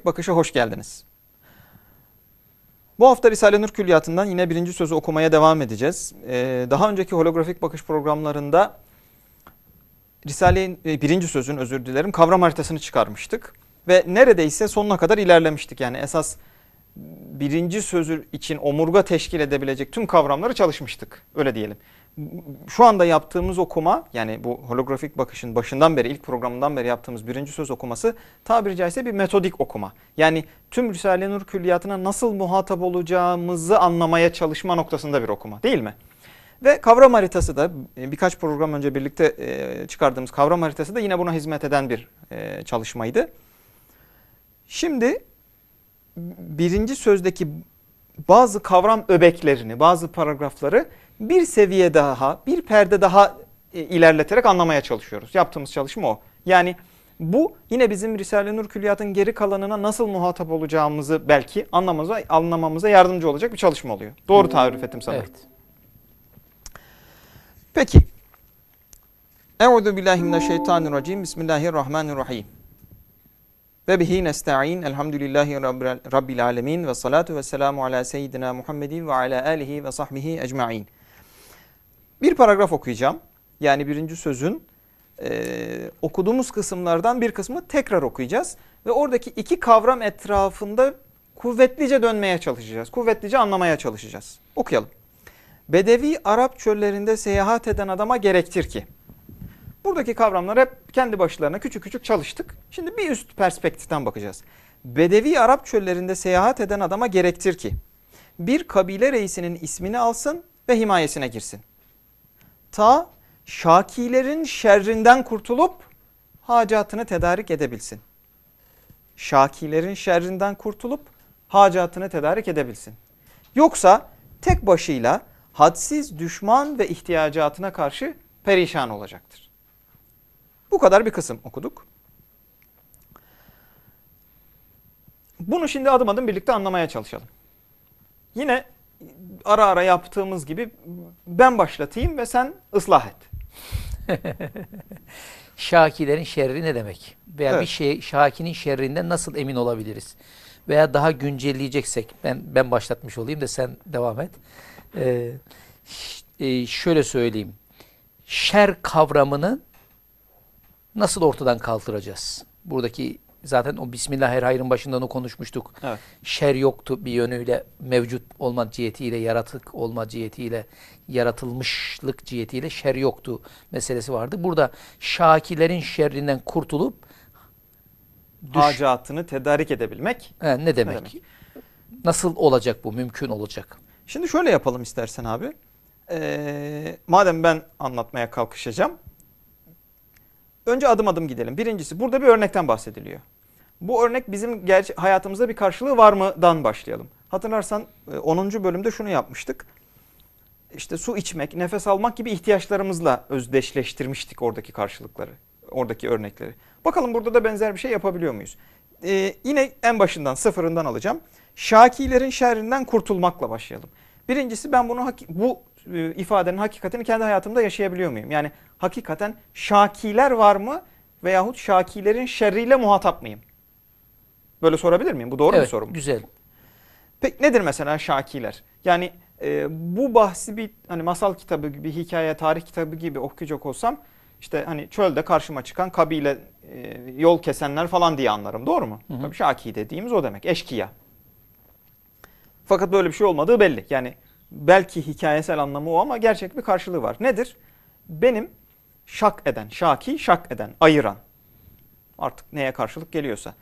Holografik bakışa hoş geldiniz. Bu hafta Risale-i Nur Külliyatı'ndan yine birinci sözü okumaya devam edeceğiz. Ee, daha önceki holografik bakış programlarında Risale-i e, birinci sözün özür dilerim kavram haritasını çıkarmıştık. Ve neredeyse sonuna kadar ilerlemiştik. Yani esas birinci sözü için omurga teşkil edebilecek tüm kavramları çalışmıştık. Öyle diyelim. Şu anda yaptığımız okuma yani bu holografik bakışın başından beri ilk programından beri yaptığımız birinci söz okuması tabiri caizse bir metodik okuma. Yani tüm Risale-i Nur külliyatına nasıl muhatap olacağımızı anlamaya çalışma noktasında bir okuma değil mi? Ve kavram haritası da e, birkaç program önce birlikte e, çıkardığımız kavram haritası da yine buna hizmet eden bir e, çalışmaydı. Şimdi birinci sözdeki bazı kavram öbeklerini, bazı paragrafları bir seviye daha, bir perde daha e, ilerleterek anlamaya çalışıyoruz. Yaptığımız çalışma o. Yani bu yine bizim Risale-i Nur Külliyat'ın geri kalanına nasıl muhatap olacağımızı belki anlamamıza, anlamamıza yardımcı olacak bir çalışma oluyor. Doğru tarif ettim sanırım. Evet. Peki. Euzu billahi mineşşeytanirracim. Bismillahirrahmanirrahim. Ve bihi nesta'in. Elhamdülillahi rabbil- alamin ve salatu ve selamu ala seyyidina Muhammedin ve ala alihi ve sahbihi ecmaîn. Bir paragraf okuyacağım. Yani birinci sözün eee, okuduğumuz kısımlardan bir kısmı tekrar okuyacağız ve oradaki iki kavram etrafında kuvvetlice dönmeye çalışacağız. Kuvvetlice anlamaya çalışacağız. Okuyalım. Bedevi Arap çöllerinde seyahat eden adama gerektir ki. Buradaki kavramlar hep kendi başlarına küçük küçük çalıştık. Şimdi bir üst perspektiften bakacağız. Bedevi Arap çöllerinde seyahat eden adama gerektir ki bir kabile reisinin ismini alsın ve himayesine girsin. Ta şakilerin şerrinden kurtulup hacatını tedarik edebilsin. Şakilerin şerrinden kurtulup hacatını tedarik edebilsin. Yoksa tek başıyla hadsiz düşman ve ihtiyacatına karşı perişan olacaktır. Bu kadar bir kısım okuduk. Bunu şimdi adım adım birlikte anlamaya çalışalım. Yine ara ara yaptığımız gibi ben başlatayım ve sen ıslah et. Şakilerin şerri ne demek? Veya Evet. bir şey Şakinin şerrinden nasıl emin olabiliriz? Veya daha güncelleyeceksek ben ben başlatmış olayım da sen devam et. Ee, e, şöyle söyleyeyim. Şer kavramını nasıl ortadan kaldıracağız? Buradaki zaten o Bismillahirrahmanirrahim başından o konuşmuştuk. Evet. Şer yoktu bir yönüyle mevcut olma cihetiyle, yaratık olma cihetiyle, yaratılmışlık cihetiyle şer yoktu meselesi vardı. Burada şakilerin şerrinden kurtulup düş- Hacatını tedarik edebilmek. He, ne demek? demek? Nasıl olacak bu? Mümkün olacak. Şimdi şöyle yapalım istersen abi. Ee, madem ben anlatmaya kalkışacağım. Önce adım adım gidelim. Birincisi burada bir örnekten bahsediliyor. Bu örnek bizim hayatımızda bir karşılığı var mıdan başlayalım. Hatırlarsan e, 10. bölümde şunu yapmıştık. İşte su içmek, nefes almak gibi ihtiyaçlarımızla özdeşleştirmiştik oradaki karşılıkları, oradaki örnekleri. Bakalım burada da benzer bir şey yapabiliyor muyuz? Ee, yine en başından, sıfırından alacağım. Şakilerin şerrinden kurtulmakla başlayalım. Birincisi ben bunu bu e, ifadenin hakikatini kendi hayatımda yaşayabiliyor muyum? Yani hakikaten şakiler var mı veyahut şakilerin şerriyle muhatap mıyım? Böyle sorabilir miyim? Bu doğru evet, bir soru mu? güzel. Peki nedir mesela şakiler? Yani e, bu bahsi bir hani masal kitabı gibi, hikaye, tarih kitabı gibi okuyacak olsam işte hani çölde karşıma çıkan kabile e, yol kesenler falan diye anlarım. Doğru mu? Hı hı. Tabii şaki dediğimiz o demek. Eşkıya. Fakat böyle bir şey olmadığı belli. Yani belki hikayesel anlamı o ama gerçek bir karşılığı var. Nedir? Benim şak eden, şaki şak eden, ayıran. Artık neye karşılık geliyorsa.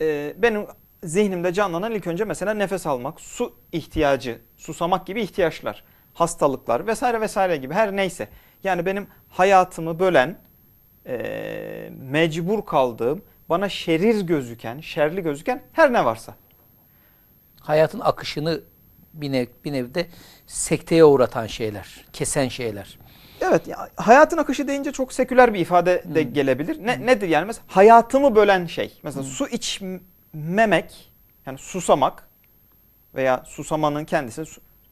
Ee, benim zihnimde canlanan ilk önce mesela nefes almak, su ihtiyacı, susamak gibi ihtiyaçlar, hastalıklar vesaire vesaire gibi her neyse. Yani benim hayatımı bölen, e, mecbur kaldığım, bana şerir gözüken, şerli gözüken her ne varsa. Hayatın akışını bir, nev, bir nevde sekteye uğratan şeyler, kesen şeyler. Evet ya, hayatın akışı deyince çok seküler bir ifade de gelebilir. Ne, Nedir yani mesela hayatımı bölen şey. Mesela su içmemek yani susamak veya susamanın kendisi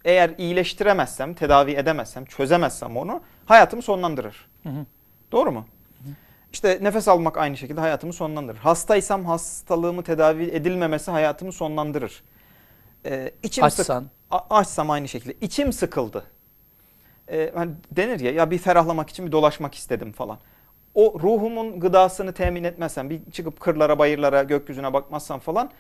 eğer iyileştiremezsem, tedavi edemezsem, çözemezsem onu hayatımı sonlandırır. Hı hı. Doğru mu? İşte nefes almak aynı şekilde hayatımı sonlandırır. Hastaysam hastalığımı tedavi edilmemesi hayatımı sonlandırır. Ee, içim sık- Açsan. A- açsam aynı şekilde. İçim sıkıldı. Hani denir ya ya bir ferahlamak için bir dolaşmak istedim falan. O ruhumun gıdasını temin etmezsem, bir çıkıp kırlara, bayırlara, gökyüzüne bakmazsam falan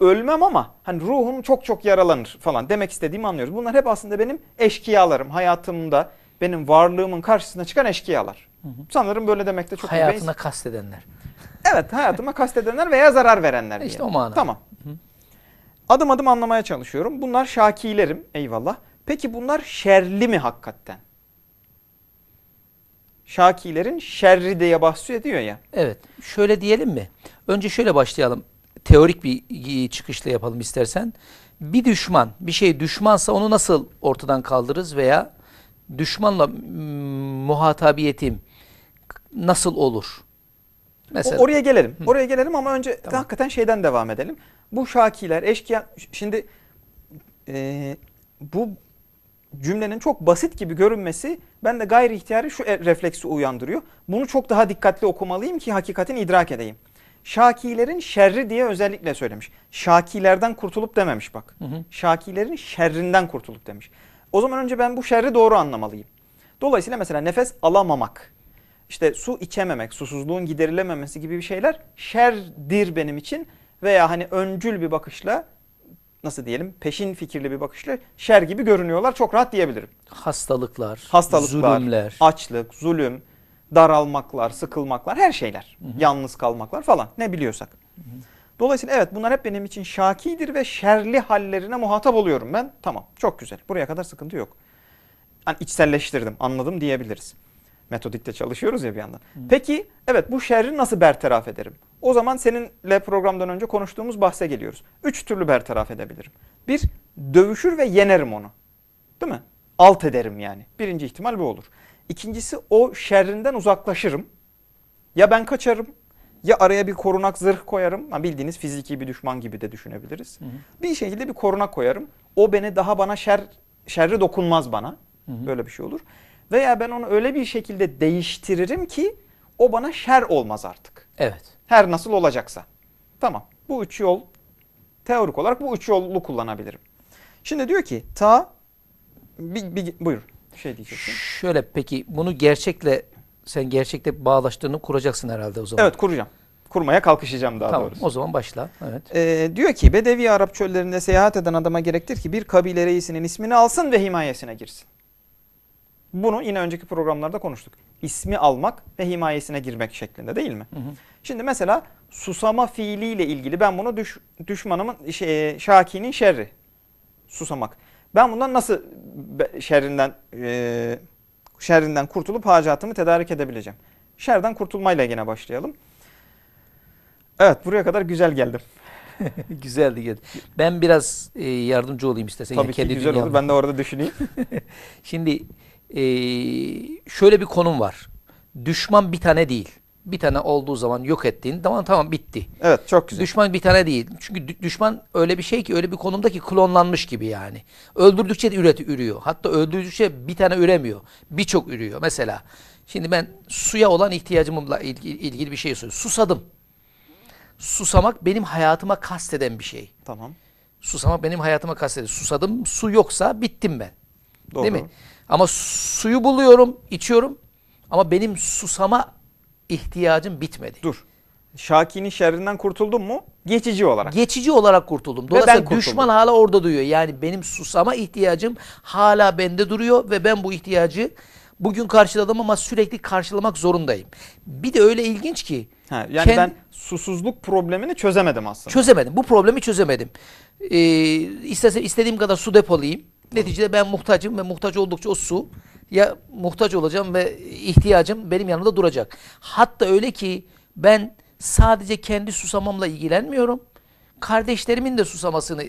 ölmem ama hani ruhum çok çok yaralanır falan demek istediğimi anlıyoruz. Bunlar hep aslında benim eşkıyalarım. Hayatımda benim varlığımın karşısına çıkan eşkıyalar. Sanırım böyle demekte çok Hayatına kastedenler. Evet hayatıma kastedenler veya zarar verenler. İşte diyelim. o manada. Tamam. Adım adım anlamaya çalışıyorum. Bunlar şakilerim eyvallah. Peki bunlar şerli mi hakikaten? Şakilerin şerri diye bahsediyor ya. Evet. Şöyle diyelim mi? Önce şöyle başlayalım. Teorik bir çıkışla yapalım istersen. Bir düşman, bir şey düşmansa onu nasıl ortadan kaldırırız veya düşmanla muhatabiyetim nasıl olur? O- Mesela oraya gelelim. Oraya gelelim ama önce Tamam. hakikaten şeyden devam edelim. Bu şakiler, eşkıya şimdi e, bu cümlenin çok basit gibi görünmesi bende gayri ihtiyari şu e- refleksi uyandırıyor. Bunu çok daha dikkatli okumalıyım ki hakikatini idrak edeyim. Şakilerin şerri diye özellikle söylemiş. Şakilerden kurtulup dememiş bak. Hı hı. Şakilerin şerrinden kurtulup demiş. O zaman önce ben bu şerri doğru anlamalıyım. Dolayısıyla mesela nefes alamamak, işte su içememek, susuzluğun giderilememesi gibi bir şeyler şerdir benim için veya hani öncül bir bakışla nasıl diyelim peşin fikirli bir bakışla şer gibi görünüyorlar çok rahat diyebilirim. hastalıklar, Hastalıklar, zulümler. açlık, zulüm, daralmaklar, sıkılmaklar her şeyler. Yalnız kalmaklar falan ne biliyorsak. Dolayısıyla evet bunlar hep benim için şakidir ve şerli hallerine muhatap oluyorum ben. Tamam çok güzel buraya kadar sıkıntı yok. Hani içselleştirdim anladım diyebiliriz. Metodikte çalışıyoruz ya bir yandan. Peki evet bu şerri nasıl bertaraf ederim? O zaman seninle programdan önce konuştuğumuz bahse geliyoruz. Üç türlü bertaraf edebilirim. Bir, dövüşür ve yenerim onu. Değil mi? Alt ederim yani. Birinci ihtimal bu olur. İkincisi o şerrinden uzaklaşırım. Ya ben kaçarım ya araya bir korunak zırh koyarım. Ha, bildiğiniz fiziki bir düşman gibi de düşünebiliriz. Bir şekilde bir korunak koyarım. O beni daha bana şer şerri dokunmaz bana. Böyle bir şey olur. Veya ben onu öyle bir şekilde değiştiririm ki o bana şer olmaz artık. Evet. Her nasıl olacaksa. Tamam. Bu üç yol teorik olarak bu üç yolu kullanabilirim. Şimdi diyor ki ta bir, bir buyur. Şey diyeceksin. Şöyle peki bunu gerçekle sen gerçekle bağlaştığını kuracaksın herhalde o zaman. Evet kuracağım. Kurmaya kalkışacağım daha tamam. doğrusu. O zaman başla. Evet. Ee, diyor ki Bedevi Arap çöllerinde seyahat eden adama gerektir ki bir kabile reisinin ismini alsın ve himayesine girsin. Bunu yine önceki programlarda konuştuk. İsmi almak ve himayesine girmek şeklinde değil mi? Hı hı. Şimdi mesela susama fiiliyle ilgili ben bunu düş, düşmanımın şey, Şaki'nin şerri. Susamak. Ben bundan nasıl şerrinden e, şerrinden kurtulup hacatımı tedarik edebileceğim? Şerden kurtulmayla yine başlayalım. Evet buraya kadar güzel geldim. Güzeldi geldi. Ben biraz e, yardımcı olayım istersen. Tabii Yani ki güzel olur. dünyamda. Ben de orada düşüneyim. Şimdi e, şöyle bir konum var. Düşman bir tane değil. Bir tane olduğu zaman yok ettiğin tamam tamam bitti. Evet çok güzel. Düşman bir tane değil. Çünkü dü- düşman öyle bir şey ki öyle bir konumda ki klonlanmış gibi yani. Öldürdükçe de üreti ürüyor. Hatta öldürdükçe bir tane üremiyor. Birçok ürüyor. Mesela şimdi ben suya olan ihtiyacımla ilgili, ilgili bir şey söylüyorum. Susadım. Susamak benim hayatıma kasteden bir şey. Tamam. Susamak benim hayatıma kastediyor. Susadım, su yoksa bittim ben. Doğru. Değil mi? Ama suyu buluyorum, içiyorum ama benim susama ihtiyacım bitmedi. Dur. Şaki'nin şerrinden kurtuldun mu? Geçici olarak. Geçici olarak kurtuldum. Dolayısıyla düşman hala orada duruyor. Yani benim susama ihtiyacım hala bende duruyor ve ben bu ihtiyacı bugün karşıladım ama sürekli karşılamak zorundayım. Bir de öyle ilginç ki ha, yani kendi- ben susuzluk problemini çözemedim aslında. Çözemedim. Bu problemi çözemedim. Ee, istese, istediğim kadar su depolayayım. Neticede ben muhtacım ve muhtaç oldukça o su ya muhtaç olacağım ve ihtiyacım benim yanımda duracak. Hatta öyle ki ben sadece kendi susamamla ilgilenmiyorum. Kardeşlerimin de susamasını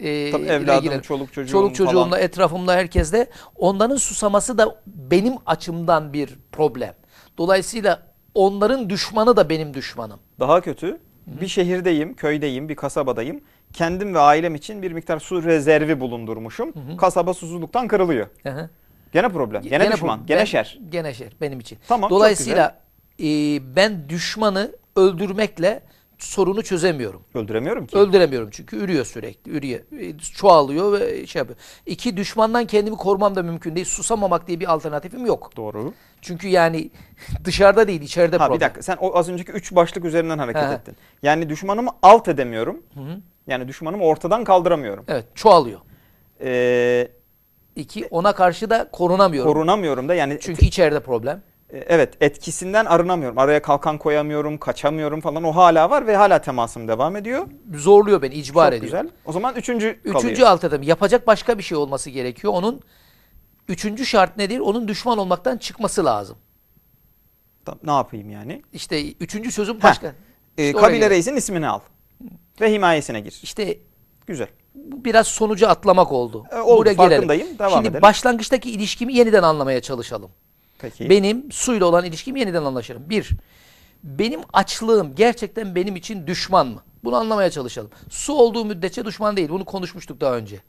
e, Tabii evladım, ilgilen- çoluk çocuğum çoluk çocuğumla, falan. etrafımda herkesle onların susaması da benim açımdan bir problem. Dolayısıyla onların düşmanı da benim düşmanım. Daha kötü. Bir şehirdeyim, köydeyim, bir kasabadayım. Kendim ve ailem için bir miktar su rezervi bulundurmuşum. Kasaba susuzluktan kırılıyor. Hı hı. Gene problem. Gene, bu- düşman. Gene ben- şer. Gene şer benim için. Tamam, Dolayısıyla e, ben düşmanı öldürmekle sorunu çözemiyorum. Öldüremiyorum ki. Öldüremiyorum çünkü ürüyor sürekli. Ürüyor. E, Çoğalıyor ve şey yapıyor. İki düşmandan kendimi korumam da mümkün değil. Susamamak diye bir alternatifim yok. Doğru. Çünkü yani dışarıda değil içeride Ha problem. bir dakika sen o az önceki üç başlık üzerinden hareket He. ettin. Yani düşmanımı alt edemiyorum. Yani düşmanımı ortadan kaldıramıyorum. Evet çoğalıyor. Ee, İki ona karşı da korunamıyorum. korunamıyorum da yani Çünkü içeride problem. E, evet etkisinden arınamıyorum. Araya kalkan koyamıyorum, kaçamıyorum falan o hala var ve hala temasım devam ediyor. Zorluyor beni, icbar Çok ediyor. güzel. O zaman üçüncü, Üçüncü kalıyor. alternatif. Yapacak başka bir şey olması gerekiyor. Onun üçüncü şart nedir? Onun düşman olmaktan çıkması lazım. Ne yapayım yani? İşte üçüncü sözüm Heh. başka. Ee, İşte oraya kabile reisin ismini al. Ve himayesine gir. İşte Güzel. bu biraz sonucu atlamak oldu. E, oldu, Buraya farkındayım. Devam Şimdi edelim. başlangıçtaki ilişkimi yeniden anlamaya çalışalım. Peki. Benim suyla olan ilişkimi yeniden anlaşırım. Bir, benim açlığım gerçekten benim için düşman mı? Bunu anlamaya çalışalım. Su olduğu müddetçe düşman değil. Bunu konuşmuştuk daha önce.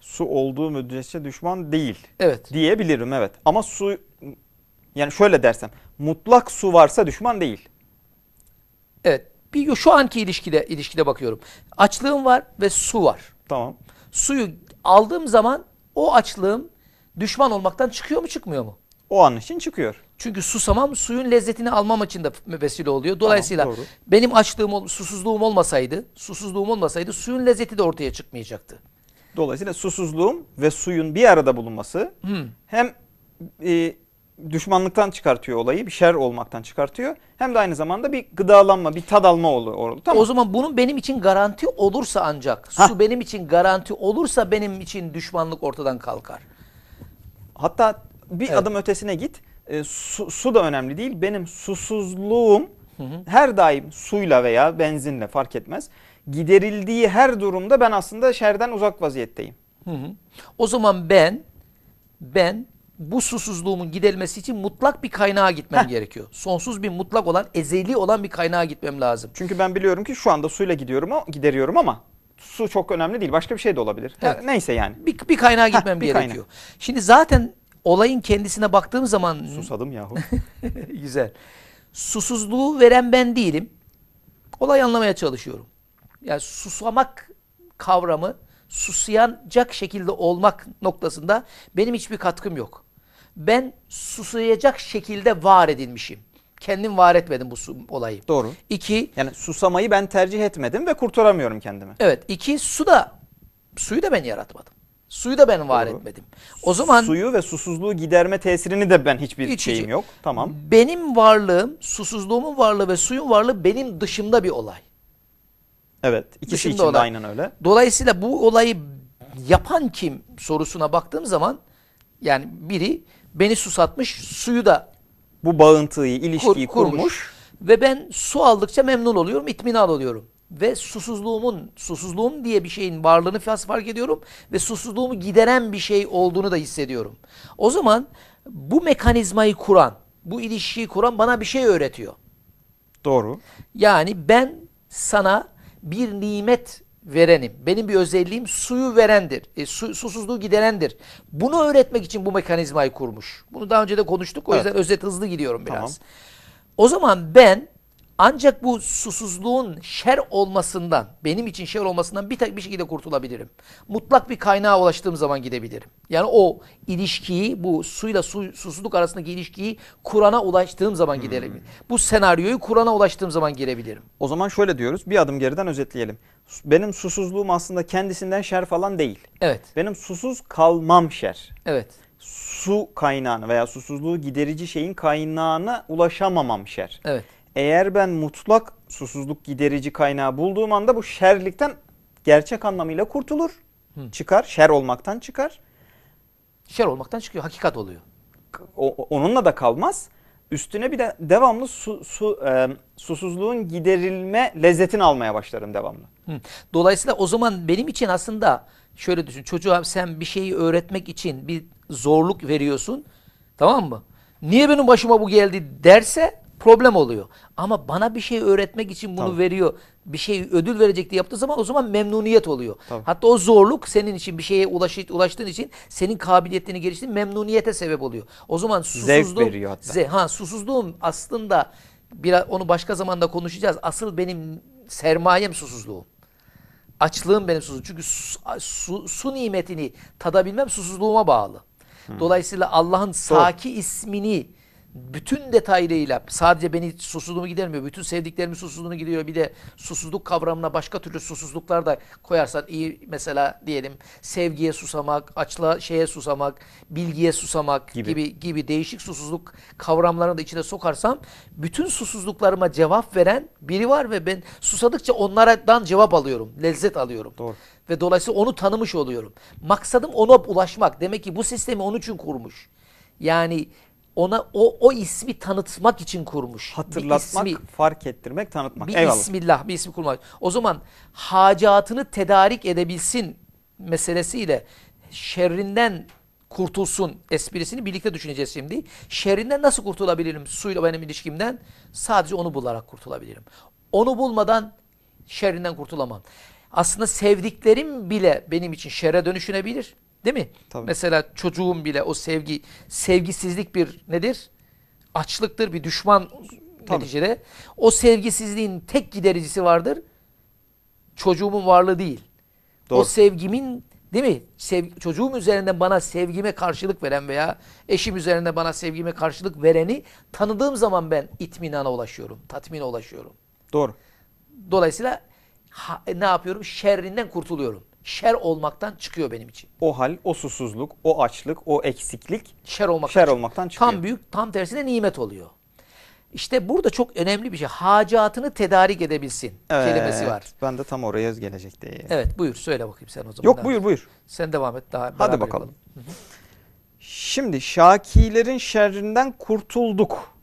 Su olduğu müddetçe düşman değil. Evet. Diyebilirim evet. Ama su yani şöyle dersem mutlak su varsa düşman değil. Evet. Bir şu anki ilişkide ilişkide bakıyorum. Açlığım var ve su var. Tamam. Suyu aldığım zaman o açlığım düşman olmaktan çıkıyor mu çıkmıyor mu? O an için çıkıyor. Çünkü susamam suyun lezzetini almam için de vesile oluyor. Dolayısıyla doğru. benim açlığım, susuzluğum olmasaydı, susuzluğum olmasaydı suyun lezzeti de ortaya çıkmayacaktı. Dolayısıyla susuzluğum ve suyun bir arada bulunması Hmm. hem e, düşmanlıktan çıkartıyor olayı, bir şer olmaktan çıkartıyor. Hem de aynı zamanda bir gıdalanma, bir tad alma oluyor. Tamam. O zaman bunun benim için garanti olursa ancak, Hah. su benim için garanti olursa benim için düşmanlık ortadan kalkar. Hatta bir Evet. adım ötesine git. E, su, su da önemli değil. Benim susuzluğum her daim suyla veya benzinle fark etmez. Giderildiği her durumda ben aslında şerden uzak vaziyetteyim. Hı hı. O zaman ben ben bu susuzluğumun giderilmesi için mutlak bir kaynağa gitmem Heh. gerekiyor. Sonsuz bir mutlak olan, ezeli olan bir kaynağa gitmem lazım. Çünkü ben biliyorum ki şu anda suyla gidiyorum gideriyorum ama su çok önemli değil. Başka bir şey de olabilir. Evet. neyse yani. Bir, bir kaynağa gitmem bir gerekiyor. Şimdi zaten olayın kendisine baktığım zaman Susadım yahu. güzel. Susuzluğu veren ben değilim. Olayı anlamaya çalışıyorum. Yani susamak kavramı susayacak şekilde olmak noktasında benim hiçbir katkım yok. Ben susayacak şekilde var edilmişim. Kendim var etmedim bu su, olayı. Doğru. İki, Yani susamayı ben tercih etmedim ve kurtaramıyorum kendimi. evet iki su da suyu da ben yaratmadım. Suyu da ben var Doğru. etmedim. O zaman Suyu ve susuzluğu giderme tesirini de ben hiçbir Hiç- şeyim hiç- yok. Tamam. benim varlığım, susuzluğumun varlığı ve suyun varlığı benim dışımda bir olay. Evet. İkisi Dışında için de aynen öyle. Dolayısıyla bu olayı yapan kim sorusuna baktığım zaman yani biri beni susatmış, suyu da Bu bağıntıyı, ilişkiyi kur- kurmuş. Ve ben su aldıkça memnun oluyorum, itminal oluyorum. Ve susuzluğumun, susuzluğum diye bir şeyin varlığını fark ediyorum ve susuzluğumu gideren bir şey olduğunu da hissediyorum. O zaman bu mekanizmayı kuran, bu ilişkiyi kuran bana bir şey öğretiyor. Doğru. Yani ben sana bir nimet verenim. Benim bir özelliğim suyu verendir. E, su, susuzluğu giderendir. Bunu öğretmek için bu mekanizmayı kurmuş. Bunu daha önce de konuştuk. O Evet. yüzden özet hızlı gidiyorum biraz. Tamam. O zaman ben ancak bu susuzluğun şer olmasından, benim için şer olmasından bir tek bir şekilde kurtulabilirim. Mutlak bir kaynağa ulaştığım zaman gidebilirim. Yani o ilişkiyi, bu suyla su, susuzluk arasındaki ilişkiyi Kur'an'a ulaştığım zaman giderim. Hmm. Bu senaryoyu Kur'an'a ulaştığım zaman girebilirim. O zaman şöyle diyoruz. Bir adım geriden özetleyelim. Benim susuzluğum aslında kendisinden şer falan değil. Evet, Benim susuz kalmam şer. evet. Su kaynağını veya susuzluğu giderici şeyin kaynağına ulaşamamam şer. Evet. Eğer ben mutlak susuzluk giderici kaynağı bulduğum anda bu şerlikten gerçek anlamıyla kurtulur. Çıkar, şer olmaktan çıkar. Şer olmaktan çıkıyor, hakikat oluyor. O, onunla da kalmaz. Üstüne bir de devamlı su, su e, susuzluğun giderilme lezzetini almaya başlarım devamlı. Hı. Dolayısıyla o zaman benim için aslında şöyle düşün. Çocuğa sen bir şeyi öğretmek için bir zorluk veriyorsun. Tamam mı? Niye benim başıma bu geldi derse problem oluyor. Ama bana bir şey öğretmek için bunu Tabii. veriyor. Bir şey ödül verecek diye yaptığı zaman o zaman memnuniyet oluyor. Tabii. Hatta o zorluk senin için bir şeye ulaşı, ulaştığın için senin kabiliyetini geliştirdiğin memnuniyete sebep oluyor. O zaman susuzluğum veriyor hatta. ze- ha susuzluğum aslında biraz onu başka zamanda konuşacağız. Asıl benim sermayem susuzluğum. Açlığım benim susuzluğum. Çünkü su, su, su nimetini tadabilmem susuzluğuma bağlı. Dolayısıyla Allah'ın Saki ismini bütün detaylarıyla sadece beni susuzluğumu gidermiyor. Bütün sevdiklerimin susuzluğunu gidiyor. Bir de susuzluk kavramına başka türlü susuzluklar da koyarsan iyi mesela diyelim sevgiye susamak, açlığa şeye susamak, bilgiye susamak Gibi. gibi gibi değişik susuzluk kavramlarını da içine sokarsam bütün susuzluklarıma cevap veren biri var ve ben susadıkça onlardan cevap alıyorum, lezzet alıyorum. Doğru. Ve dolayısıyla onu tanımış oluyorum. Maksadım ona ulaşmak. Demek ki bu sistemi onun için kurmuş. Yani ona o o ismi tanıtmak için kurmuş. Bir Hatırlatmak, ismi- fark ettirmek, tanıtmak. bir Eyvallah. ismillah, bir ismi kurmak. O zaman hacatını tedarik edebilsin meselesiyle şerrinden kurtulsun esprisini birlikte düşüneceğiz şimdi. Şerrinden nasıl kurtulabilirim suyla benim ilişkimden? Sadece onu bularak kurtulabilirim. Onu bulmadan şerrinden kurtulamam. Aslında sevdiklerim bile benim için şerre dönüşünebilir. Değil mi? Tabii. Mesela çocuğum bile o sevgi, sevgisizlik bir nedir? Açlıktır, bir düşman Tabii. neticede. O sevgisizliğin tek gidericisi vardır. Çocuğumun varlığı değil. O Doğru. sevgimin değil mi? Sev, çocuğum üzerinden bana sevgime karşılık veren veya eşim üzerinde bana sevgime karşılık vereni tanıdığım zaman ben itminana ulaşıyorum. Tatmine ulaşıyorum. Doğru. Dolayısıyla ha- ne yapıyorum? Şerrinden kurtuluyorum. Şer olmaktan çıkıyor benim için. O hal, o susuzluk, o açlık, o eksiklik Şer olmaktan şer çıkıyor. olmaktan çıkıyor. Tam büyük, tam tersine nimet oluyor. İşte burada çok önemli bir şey. Hacatını tedarik edebilsin kelimesi var. Ben de tam oraya gelecekti. Evet buyur söyle bakayım sen o zaman. Yok buyur buyur. Sen devam et daha Hadi bakalım. Şimdi şakilerin şerrinden kurtulduk.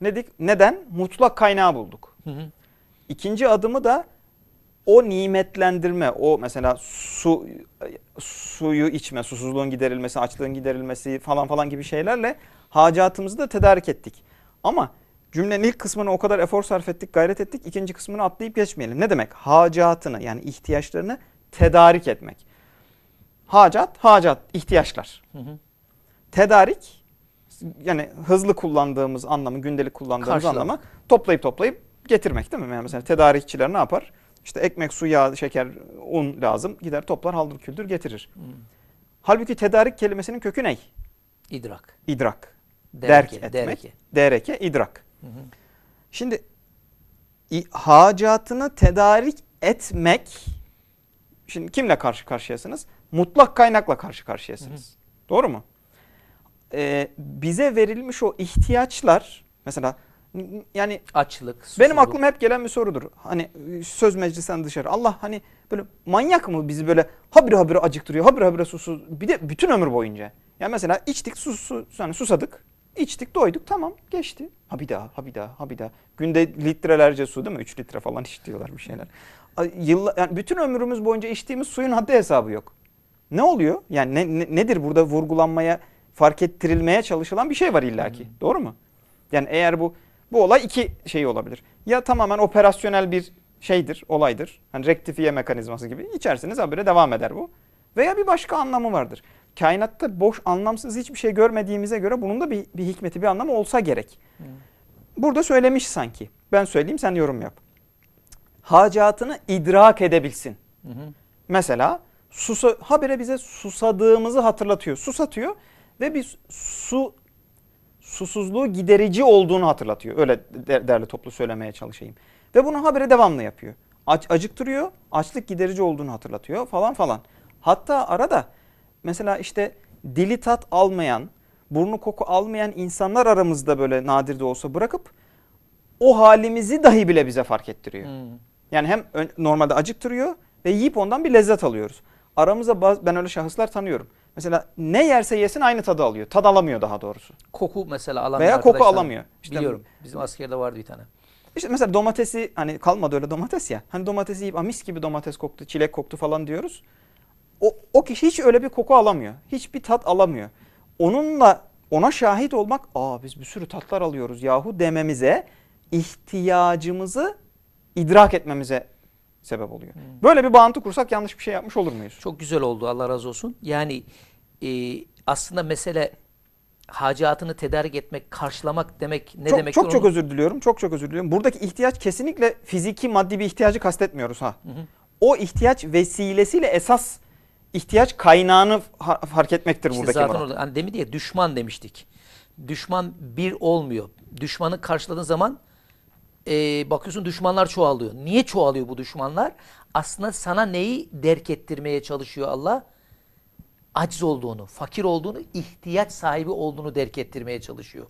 Nedik? Neden? Mutlak kaynağı bulduk. Hı hı. İkinci adımı da o nimetlendirme, o mesela su suyu içme, susuzluğun giderilmesi, açlığın giderilmesi falan falan gibi şeylerle hacatımızı da tedarik ettik. Ama cümlenin ilk kısmını o kadar efor sarf ettik, gayret ettik. ikinci kısmını atlayıp geçmeyelim. Ne demek? Hacatını yani ihtiyaçlarını tedarik etmek. Hacat, hacat, ihtiyaçlar. Hı hı. Tedarik yani hızlı kullandığımız anlamı, gündelik kullandığımız Karşılamak. anlamı toplayıp toplayıp getirmek değil mi? Yani mesela tedarikçiler ne yapar? İşte ekmek, su, yağ, şeker, un lazım. Gider toplar haldır küldür getirir. Halbuki tedarik kelimesinin kökü ne? İdrak. İdrak. Dereke, Derk etmek. dereke. Dereke, idrak. Şimdi i- hacatını tedarik etmek şimdi kimle karşı karşıyasınız? Mutlak kaynakla karşı karşıyasınız. Doğru mu? Ee, bize verilmiş o ihtiyaçlar mesela yani Açlık, benim susuzluk. aklıma hep gelen bir sorudur. Hani söz meclisten dışarı. Allah hani böyle manyak mı bizi böyle habire habire acıktırıyor, habire habire susuz. Bir de bütün ömür boyunca. Yani mesela içtik, sus, su, yani susadık. içtik, doyduk tamam geçti. Ha bir daha, ha bir daha, ha bir daha. Günde litrelerce su değil mi? 3 litre falan iç diyorlar bir şeyler. Yılla, yani bütün ömrümüz boyunca içtiğimiz suyun haddi hesabı yok. Ne oluyor? Yani ne, ne- nedir burada vurgulanmaya, fark ettirilmeye çalışılan bir şey var illaki. Doğru mu? Yani eğer bu bu olay iki şey olabilir. Ya tamamen operasyonel bir şeydir, olaydır. Hani rektifiye mekanizması gibi. İçersiniz habire devam eder bu. Veya bir başka anlamı vardır. Kainatta boş, anlamsız hiçbir şey görmediğimize göre bunun da bir, bir hikmeti, bir anlamı olsa gerek. Burada söylemiş sanki. Ben söyleyeyim sen yorum yap. Hacatını idrak edebilsin. Hı hı. Mesela susa, habire bize susadığımızı hatırlatıyor. Susatıyor ve bir su susuzluğu giderici olduğunu hatırlatıyor. Öyle de- değerli toplu söylemeye çalışayım. Ve bunu habire devamlı yapıyor. Aç, acıktırıyor, açlık giderici olduğunu hatırlatıyor falan falan. Hatta arada mesela işte dili tat almayan, burnu koku almayan insanlar aramızda böyle nadir de olsa bırakıp o halimizi dahi bile bize fark ettiriyor. Hı. Yani hem normalde acıktırıyor ve yiyip ondan bir lezzet alıyoruz. Aramızda bazı, ben öyle şahıslar tanıyorum. Mesela ne yerse yesin aynı tadı alıyor. Tad alamıyor daha doğrusu. Koku mesela alan Veya koku alamıyor. İşte- Biliyorum. Bizim askerde vardı bir tane. İşte mesela domatesi hani kalmadı öyle domates ya. Hani domatesi yiyip "Aa, mis gibi domates koktu, çilek koktu falan diyoruz. O, o kişi hiç öyle bir koku alamıyor. Hiçbir tat alamıyor. Onunla ona şahit olmak, aa biz bir sürü tatlar alıyoruz yahu dememize, ihtiyacımızı idrak etmemize sebep oluyor. Böyle bir bağıntı kursak yanlış bir şey yapmış olur muyuz? Çok güzel oldu Allah razı olsun. Yani e, aslında mesele hacatını tedarik etmek, karşılamak demek ne çok, demek? çok çok özür diliyorum. Çok çok özür diliyorum. Buradaki ihtiyaç kesinlikle fiziki maddi bir ihtiyacı kastetmiyoruz ha. O ihtiyaç vesilesiyle esas ihtiyaç kaynağını ha- fark etmektir İşte buradaki zaten orada hani demin diye düşman demiştik. Düşman bir olmuyor. Düşmanı karşıladığın zaman e, bakıyorsun düşmanlar çoğalıyor. Niye çoğalıyor bu düşmanlar? Aslında sana neyi derk ettirmeye çalışıyor Allah? Aciz olduğunu, fakir olduğunu, ihtiyaç sahibi olduğunu derk ettirmeye çalışıyor.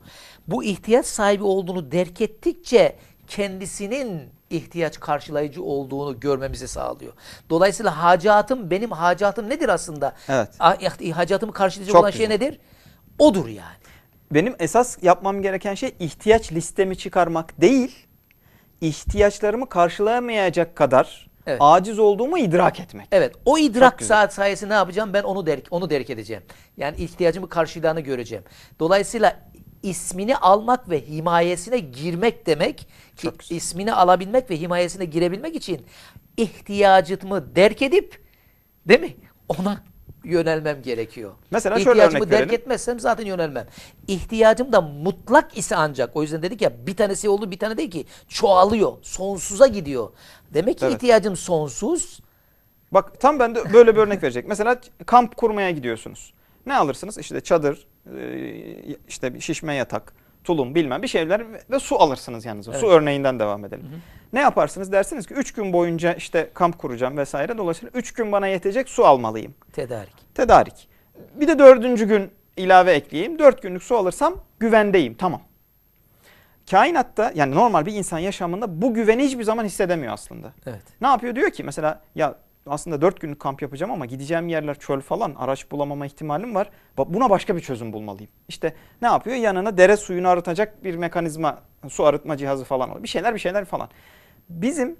Bu ihtiyaç sahibi olduğunu derk ettikçe kendisinin ihtiyaç karşılayıcı olduğunu görmemizi sağlıyor. Dolayısıyla hacatım, benim hacatım nedir aslında? Evet. Hacatımı karşılayacak Çok olan şey güzel. nedir? Odur yani. Benim esas yapmam gereken şey ihtiyaç listemi çıkarmak değil, ihtiyaçlarımı karşılayamayacak kadar Evet. aciz olduğumu idrak etmek. Evet, o idrak saat sayesinde ne yapacağım? Ben onu derk, onu derk edeceğim. Yani ihtiyacımı karşıladığını göreceğim. Dolayısıyla ismini almak ve himayesine girmek demek ki Çok güzel. ismini alabilmek ve himayesine girebilmek için ihtiyacımı derk edip değil mi? Ona yönelmem gerekiyor. Mesela şöyle İhtiyacımı örnek derk verelim. etmezsem zaten yönelmem. İhtiyacım da mutlak ise ancak o yüzden dedik ya bir tanesi oldu bir tane değil ki çoğalıyor. Sonsuza gidiyor. Demek ki Evet. ihtiyacım sonsuz. Bak tam ben de böyle bir örnek verecek. Mesela kamp kurmaya gidiyorsunuz. Ne alırsınız? İşte çadır, e, işte şişme yatak, tulum bilmem bir şeyler ve- su alırsınız yanınıza. Su Evet. örneğinden devam edelim. Ne yaparsınız? Dersiniz ki 3 gün boyunca işte kamp kuracağım vesaire. Dolayısıyla 3 gün bana yetecek su almalıyım. Tedarik. Tedarik. Bir de dördüncü gün ilave ekleyeyim. 4 günlük su alırsam güvendeyim. Tamam. Kainatta yani normal bir insan yaşamında bu güveni hiçbir zaman hissedemiyor aslında. Evet. Ne yapıyor? Diyor ki mesela ya aslında 4 günlük kamp yapacağım ama gideceğim yerler çöl falan araç bulamama ihtimalim var. Buna başka bir çözüm bulmalıyım. İşte ne yapıyor? Yanına dere suyunu arıtacak bir mekanizma, su arıtma cihazı falan oluyor. Bir şeyler bir şeyler falan. Bizim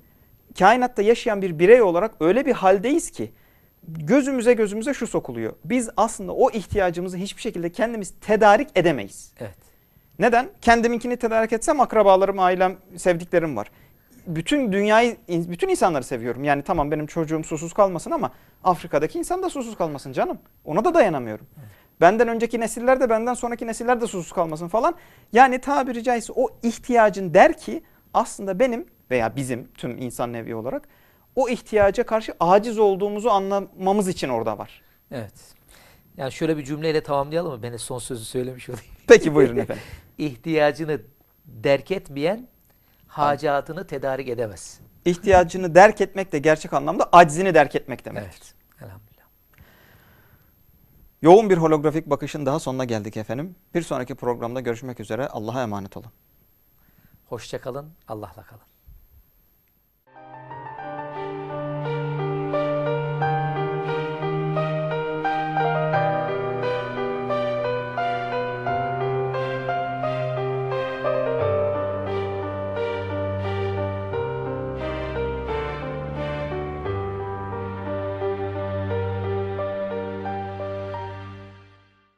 kainatta yaşayan bir birey olarak öyle bir haldeyiz ki gözümüze gözümüze şu sokuluyor. Biz aslında o ihtiyacımızı hiçbir şekilde kendimiz tedarik edemeyiz. Evet. Neden? Kendiminkini tedarik etsem akrabalarım, ailem, sevdiklerim var. Bütün dünyayı, bütün insanları seviyorum. Yani tamam benim çocuğum susuz kalmasın ama Afrika'daki insan da susuz kalmasın canım. Ona da dayanamıyorum. Benden önceki nesiller de benden sonraki nesiller de susuz kalmasın falan. Yani tabiri caizse o ihtiyacın der ki aslında benim veya bizim tüm insan nevi olarak o ihtiyaca karşı aciz olduğumuzu anlamamız için orada var. Evet. Yani şöyle bir cümleyle tamamlayalım mı? Ben de son sözü söylemiş olayım. Peki buyurun efendim. İhtiyacını derk etmeyen hacatını tedarik edemez. İhtiyacını derk etmek de gerçek anlamda aczini derk etmek demek. Evet. Elhamdülillah. Yoğun bir holografik bakışın daha sonuna geldik efendim. Bir sonraki programda görüşmek üzere. Allah'a emanet olun. Hoşça kalın. Allah'la kalın.